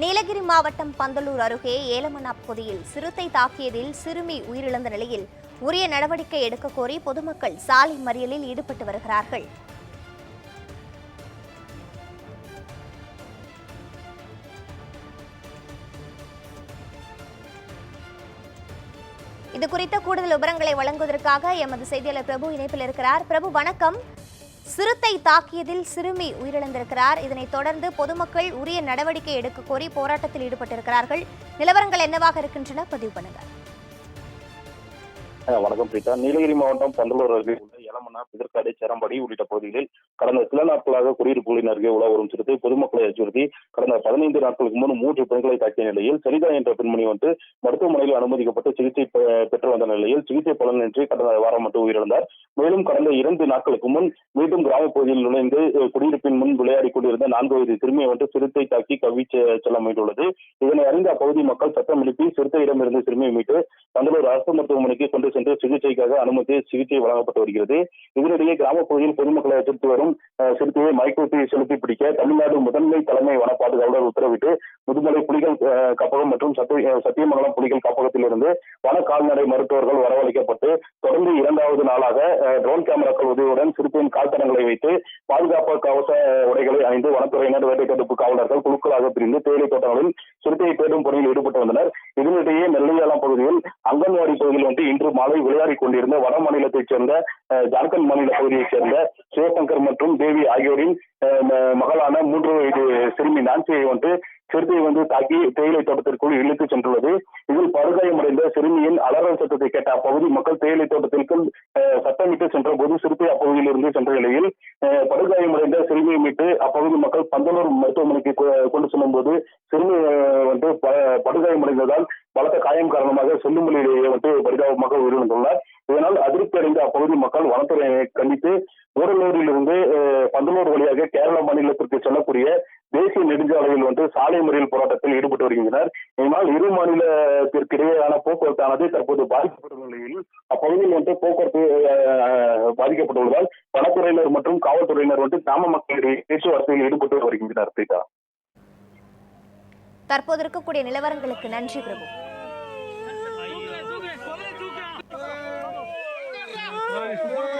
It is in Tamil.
நீலகிரி மாவட்டம் பந்தலூர் அருகே ஏலமனா பகுதியில் சிறுத்தை தாக்கியதில் சிறுமி உயிரிழந்த நிலையில் உரிய நடவடிக்கை எடுக்க கோரி பொதுமக்கள் சாலை மறியலில் ஈடுபட்டு வருகிறார்கள். இது குறித்த கூடுதல் விவரங்களை வழங்குவதற்காக எமது செய்தியாளர் பிரபு இணைப்பில் இருக்கிறார். பிரபு வணக்கம். சிறுத்தை தாக்கியதில் சிறுமி உயிரிழந்திருக்கிறார். இதனைத் தொடர்ந்து பொதுமக்கள் உரிய நடவடிக்கை எடுக்க கோரி போராட்டத்தில் ஈடுபட்டிருக்கிறார்கள். நிலவரங்கள் என்னவாக இருக்கின்றன? பதிவு பண்ணுங்கள். வணக்கம் பிரீதா நீலகிரி மாவட்டம் பந்தலூர் அருகே உள்ள எலமனா பிதற்காடு சேரம்பாடி உள்ளிட்ட பகுதிகளில் கடந்த சில நாட்களாக குடியிருப்புகளின் அருகே உலா வரும் சிறுத்தை பொதுமக்களை அச்சுறுத்தி கடந்த பதினைந்து நாட்களுக்கு முன் மூன்று பெண்களை தாக்கிய நிலையில் சரிதா என்ற பெண்மணி வந்து மருத்துவமனையில் அனுமதிக்கப்பட்டு சிகிச்சை பெ- பெற்று வந்த நிலையில் சிகிச்சை பலனின்றி கடந்த வாரம் மட்டும் உயிரிழந்தார். மேலும் கடந்த இரண்டு நாட்களுக்கு முன் மீண்டும் கிராமப் பகுதியில் நுழைந்து குடியிருப்பின் முன் விளையாடி கொண்டிருந்த நான்கு வயது சிறுமியை வந்து சிறுத்தை தாக்கி கவி செல்ல முயன்றுள்ளது. இதனை அறிந்த அப்பகுதி மக்கள் சத்தம் எழுப்பி சிறுத்தையிடமிருந்து சிறுமியை மீட்டு பந்தலூர் அரசு மருத்துவமனைக்கு கொண்டு சென்று சிகிச்சைக்காக அனுமதி சிகிச்சை வழங்கப்பட்டு வருகிறது. இதனிடையே கிராமப் பகுதியில் பொதுமக்களை அச்சுறுத்தி வரும் சிறுத்தையை மைக்கூட்டி செலுத்தி பிடிக்க தமிழ்நாடு முதன்மை தலைமை வன பாதுகாவலர் உத்தரவிட்டு முதுமலை புலிகள் கப்பகம் காப்பகம் மற்றும் சத்திய சத்தியமங்கலம் புலிகள் காப்பகத்திலிருந்து வன கால்நடை மருத்துவர்கள் வரவழைக்கப்பட்டு தொடர்ந்து இரண்டாவது நாளாக ட்ரோன் கேமராக்கள் உதவியுடன் சிறுத்தையின் கால்தடங்களை வைத்து பாதுகாப்பு கவச உடைகளை அணிந்து வனத்துறையினர் வேட்டை தடுப்பு காவலர்கள் குழுக்களாக பிரிந்து தேயிலை தோட்டங்களில் சிறுத்தையை தேடும் பணியில் ஈடுபட்டு வந்தனர். இதனிடையே நெல்லையாளம் பகுதியில் அங்கன்வாடி பகுதியில் வந்து இன்று மாலை விளையாடி கொண்டிருந்த வட மாநிலத்தைச் சேர்ந்த ஜார்க்கண்ட் மாநில பகுதியைச் சேர்ந்த சிவசங்கர் மற்றும் தேவி ஆகியோரின் மகளான மூன்று வயது சிறுமி நான்சியை வந்து சிறுத்தை வந்து தாக்கி தேயிலை தோட்டத்திற்குள் இழுத்து சென்றுள்ளது. இதில் படுகாயமடைந்த சிறுமியின் அலறல் சத்தத்தை கேட்ட அப்பகுதி மக்கள் தேயிலை தோட்டத்திற்குள் சத்தமிட்டு சென்ற போது சிறுத்தை அப்பகுதியில் இருந்து சென்ற நிலையில் படுகாயமடைந்த சிறுமியை மீட்டு அப்பகுதி மக்கள் பந்தலூர் மருத்துவமனைக்கு கொண்டு செல்லும் போது சிறுமி படுகாயமடைந்ததால் பலத்த காயம் காரணமாக செல்லுமலையிலேயே வந்து பரிதாபமாக உயிரிழந்துள்ளார். இதனால் அதிருப்தி அடைந்த அப்பகுதி மக்கள் வனத்துறையை கண்டித்து ஊரலூரில் இருந்து பந்தலூர் வழியாக கேரள மாநிலத்திற்கு செல்லக்கூடிய தேசிய நெடுஞ்சாலையில் வந்து சாலை மறியல் போராட்டத்தில் ஈடுபட்டு வருகின்றனர். இதனால் இரு மாநிலத்திற்கு இடையேயான போக்குவரத்தானது தற்போது பாதிக்கப்பட்டுள்ள நிலையில் அப்பகுதியில் வந்து போக்குவரத்து பாதிக்கப்பட்டுள்ளதால் வனத்துறையினர் மற்றும் காவல்துறையினர் வந்து கிராம மக்களிடையே பேச்சுவார்த்தையில் ஈடுபட்டு வருகின்றனர் பிரீதா. தற்போது இருக்கக்கூடிய நிலவரங்களுக்கு நன்றி பிரபு Yeah.